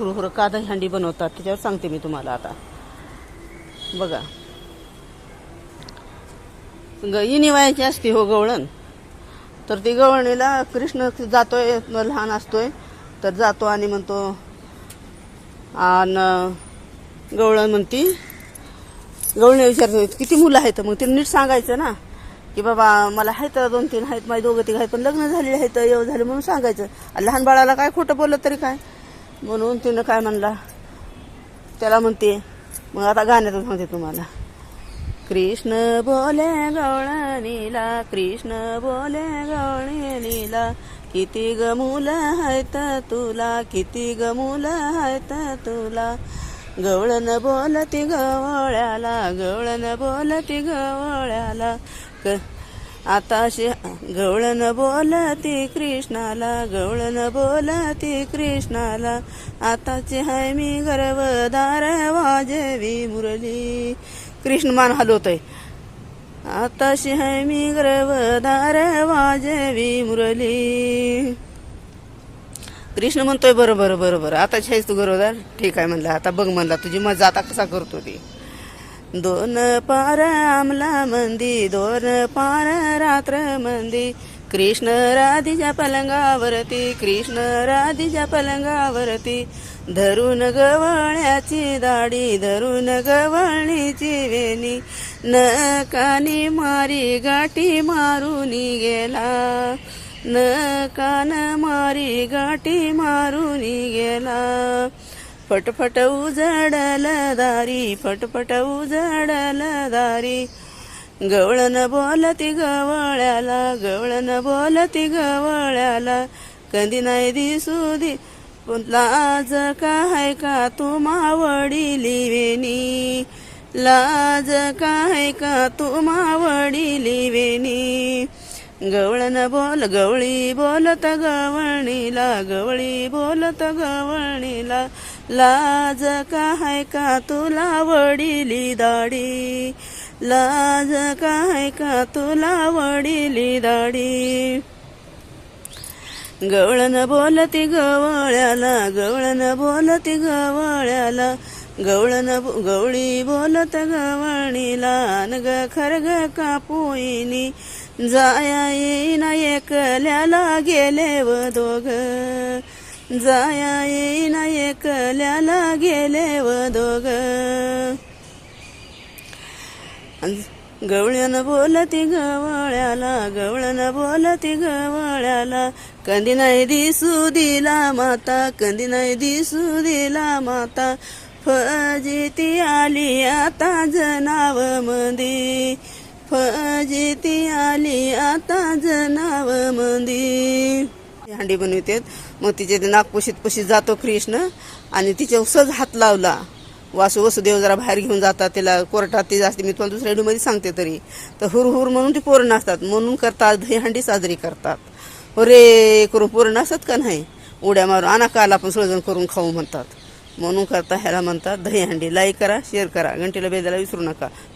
हुरहुर कादा हंडी बनवतात? त्याच्यावर सांगते मी तुम्हाला आता. बघा. ग- इनी वयाची असते हो गवळण. तर ती गवळणीला कृष्ण जातोय लहान असतोय. तर जातो आणि म्हणतो आणि गवळण म्हणती गवळणी विचारतो किती मुलं आहेत? मग तिने नीट सांगायचं ना की बाबा मला आहेत दोन तीन आहेत माझे दोघं तिघ आहेत पण लग्न झालेले आहेत येऊ झाले म्हणून सांगायचं. आणि लहान बाळाला काय खोटं बोललं तरी काय? म्हणून तिनं काय म्हणला? त्याला म्हणते मग आता गाण्यातून सांगते तुम्हाला. कृष्ण बोले गवळणीला कृष्ण बोले गवळणीला किती ग मुलं आहेत तुला किती ग मुलं आहेत तुला. गवळण बोलती गवळ्याला गवळण बोलती गवळ्याला क आता गवळण बोलती कृष्णाला गवळण बोलती कृष्णाला. आताची हाय मी गर्वदार वाजवी मुरली. कृष्ण मान हलवतोय. आताशी हाय मी गर्वदार वाजवी मुरली. कृष्ण म्हणतोय बरोबर बरोबर बरं आता आहेस तू गरोदार ठीक आहे म्हणलं. आता बघ म्हणला तुझी मजा आता कसा करतो ती. दोन पार आमला मंदी दोन पार रात्र मंदी. कृष्ण राधीच्या पलंगावरती कृष्ण राधीच्या पलंगावरती. धरून गवळ्याची दाढी धरून गवळणीची वेणी. न कानी मारी गाठी मारून गेला. न कान मारी गाठी मारून गेला. फटफट उजाडल दारी फटफट उजाडल दारी. गवळन बोलती गवळ्याला गवळन बोलती गवळ्याला. कधी नाही दिसू दे पण लाज काय का तू मावडिली वेणी? लाज काय का तू मावडिली वेणी? गवळन बोल गवळी बोलत गवळणीला गवळी बोलत गवळणीला. लाज काय का तुला वडिली दाढी? लाज काय का तुला वडिली दाढी? गवळण बोलती गवळ्याला गवळन बोलती गवळ्याला गवळन गवळी बोलत गवळणीला अनग ग खरग कापोईनी जाया येईना एकल्याला गेले व दोघ. जाया येईना एकल्याला गेले व दोघ. गवळ्यानं बोलती गवळ्याला गवळ्यानं बोलती गवळ्याला कंदी नाही दिसू दिला माता कंदी नाही दिसू दिला माता. फजिती आली आता जनाव मंदी फजिती आली आता जनाव मंदी. हंडी बनवितात. मग तिचे ते नागपुशीत पशीत जातो कृष्ण आणि तिच्या सहज हात लावला. वासू वसुदेव जरा बाहेर घेऊन जातात तिला कोर्टात ती जाते. मी तुम्हाला दुसऱ्या मध्ये सांगते तरी. तर हुर हुर म्हणून ती पोरं असतात म्हणून करतात दहीहंडी साजरी करतात. अरे करून पोरणं असतात का नाही? उड्या मारून आणा काल आपण सळजण करून खाऊ म्हणतात. म्हणून करता ह्याला म्हणतात दहीहंडी लाईक करा शेअर करा घंटीला बेदायला विसरू नका.